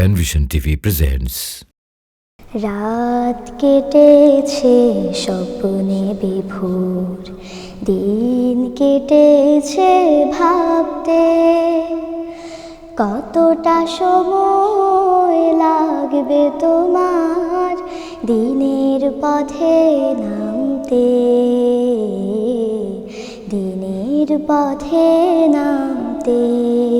Panvision TV presents রাত কেটেছে স্বপ্নে বিভোর, দিন কেটেছে ভাবতে। কতটা সময় লাগবে তোমার দিনের পথে নামতে? দিনের পথে নামতে।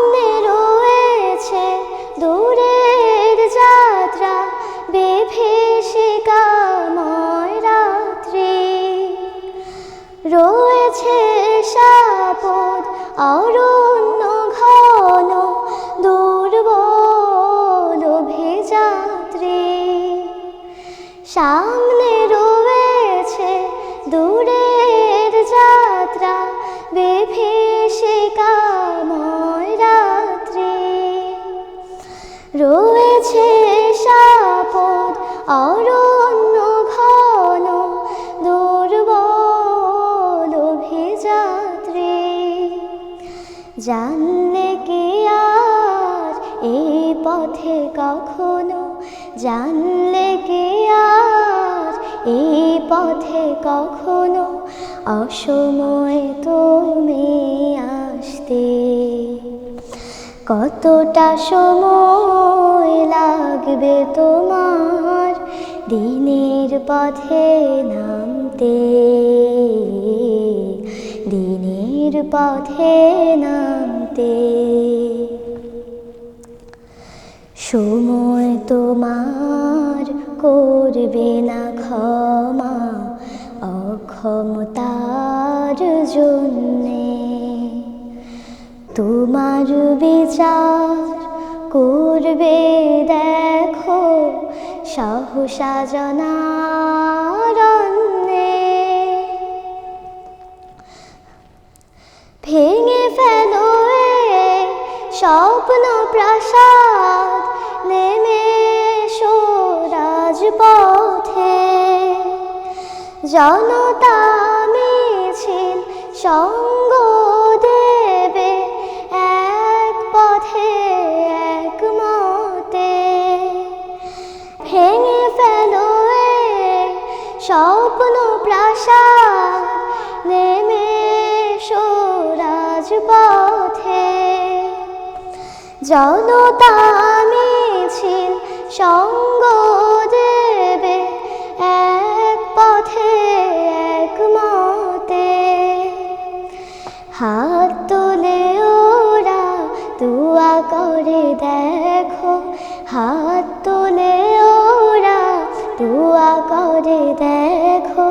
অরণ্য ঘন দুর্বল অভিযাত্রী। সামনে রয়েছে দূরের যাত্রা বিভীষিকাময় জানলে কি আর? এই পথে কখনো জানলে কি আর? এই পথে কখনো অসময় তুমি আসতে। কতটা সময় লাগবে তোমার দিনের পথে নামতে? পথে নামতে। সময় তোমার করবে না ক্ষমা অক্ষমতার জন্যে। তোমার বিচার করবে দেখো সহসা স্বপ্ন প্রাসাদ নেমে রাজপথে। জনতা মিছিল সঙ্গ দেবে এক পথে, এক মতে। ভেঙে ফেলো স্বপ্ন প্রাসাদ, নেমে রাজপথে। জনতা মিছিল সঙ্গ দেবে এক পথে এক মতে। হাত তোলে ওরা দুয়া করে, দেখো। হাত তোলে ওরা দুয়া করে, দেখো।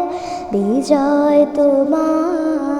বিজয় তোমার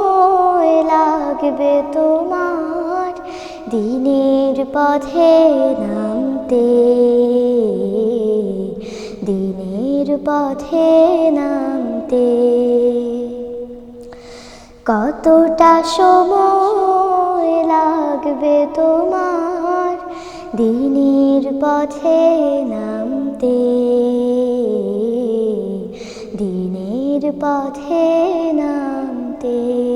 লাগবে তোমার দিনের পথে নামতে। দিনের পথে নামতে। কতটা সময় লাগবে তোমার দিনের পথে নামতে। দিনের পথে নামতে।